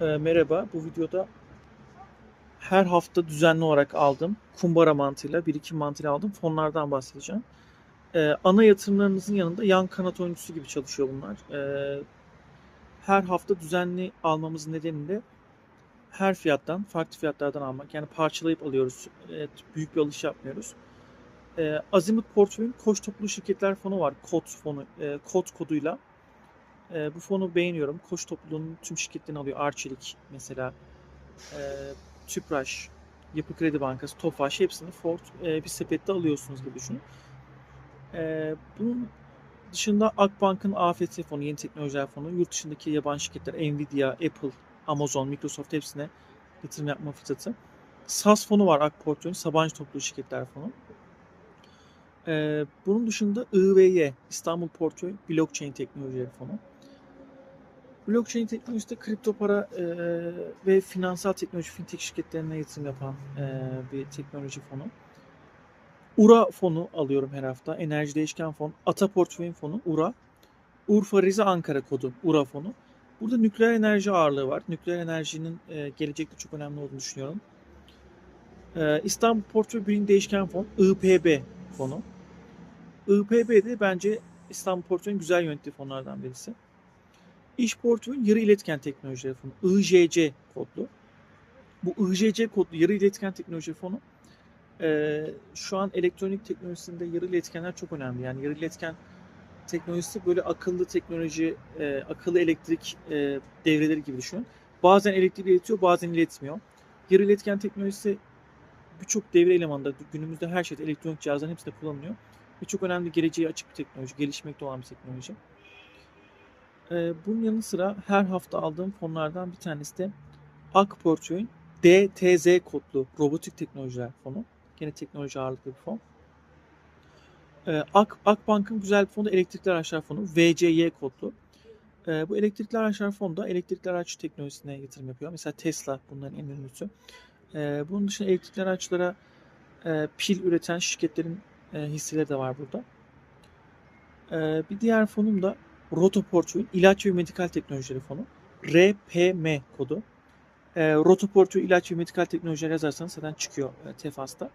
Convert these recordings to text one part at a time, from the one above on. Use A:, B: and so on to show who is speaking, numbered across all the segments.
A: Eee, merhaba. Bu videoda her hafta düzenli olarak aldığım kumbara mantığıyla, birikim mantığıyla aldığım fonlardan bahsedeceğim. Eee, ana yatırımlarınızın yanında yan kanat oyuncusu gibi çalışıyor bunlar. Eee, her hafta düzenli almamızın nedeni de her fiyattan, farklı fiyatlardan almak. Yani parçalayıp alıyoruz. Eee, büyük bir alış yapmıyoruz. Eee, Azimut Portföy'ün Koç Toplu Şirketler fonu var. Kod fonu, eee, kod koduyla. Eee, bu fonu beğeniyorum. Koç topluluğunun tüm şirketlerini alıyor. Arçelik mesela, eee, Tüpraş, Yapı Kredi Bankası, Tofaş hepsini Ford eee, bir sepette alıyorsunuz gibi düşünün. Eee, bunun dışında Akbank'ın AFT fonu, Yeni Teknolojiler Fonu, yurt dışındaki yabancı şirketler Nvidia, Apple, Amazon, Microsoft hepsine yatırım yapma fırsatı. SAS fonu var Akportföy'ün, Sabancı Toplu Şirketler Fonu. Eee, bunun dışında IVY, İstanbul Portföy Blockchain Teknolojileri Fonu. Blockchain teknolojisi kripto para eee, ve finansal teknoloji fintech şirketlerine yatırım yapan eee, bir teknoloji fonu. URA fonu alıyorum her hafta. Enerji Değişken Fon. Ata Portföyün fonu URA. Urfa Rize Ankara kodu URA fonu. Burada nükleer enerji ağırlığı var. Nükleer enerjinin eee, gelecekte çok önemli olduğunu düşünüyorum. Eee, İstanbul Portföy Birim Değişken Fon IPB fonu. IPB de bence İstanbul Portföy'ün güzel yönettiği fonlardan birisi. İş Portföy'ün yarı iletken teknolojileri fonu IJC kodlu. Bu IJC kodlu yarı iletken teknoloji fonu eee, şu an elektronik teknolojisinde yarı iletkenler çok önemli. Yani yarı iletken teknolojisi böyle akıllı teknoloji, eee, akıllı elektrik eee, devreleri gibi düşünün. Bazen elektrik iletiyor, bazen iletmiyor. Yarı iletken teknolojisi birçok devre elemanında günümüzde her şeyde elektronik cihazların hepsinde kullanılıyor. Ve çok önemli geleceğe açık bir teknoloji, gelişmekte olan bir teknoloji. Eee, bunun yanı sıra her hafta aldığım fonlardan bir tanesi de Ak Portföy'ün DTZ kodlu robotik teknolojiler fonu. Yine teknoloji ağırlıklı bir fon. Eee, Ak, Akbank'ın güzel bir fonu elektrikli araçlar fonu VCY kodlu. Eee, bu elektrikli araçlar fonu da elektrikli araç teknolojisine yatırım yapıyor. Mesela Tesla bunların en ünlüsü. Eee, bunun dışında elektrikli araçlara eee, pil üreten şirketlerin eee, hisseleri de var burada. Eee, bir diğer fonum da Roto Portföy'ün ilaç ve medikal teknolojileri fonu. RPM kodu. Eee Roto Portföy ilaç ve medikal teknolojiler yazarsanız zaten çıkıyor e, Tefas'ta.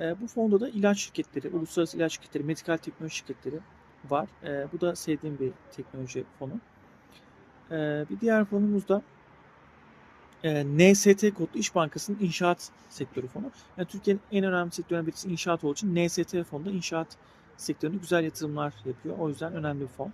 A: Eee, bu fonda da ilaç şirketleri, uluslararası ilaç şirketleri, medikal teknoloji şirketleri var. Eee, bu da sevdiğim bir teknoloji fonu. Eee, bir diğer fonumuz da eee, NST kodlu İş Bankası'nın inşaat sektörü fonu. Yani Türkiye'nin en önemli sektöründen birisi inşaat olduğu için NST fonu da inşaat sektöründe güzel yatırımlar yapıyor. O yüzden önemli bir fon.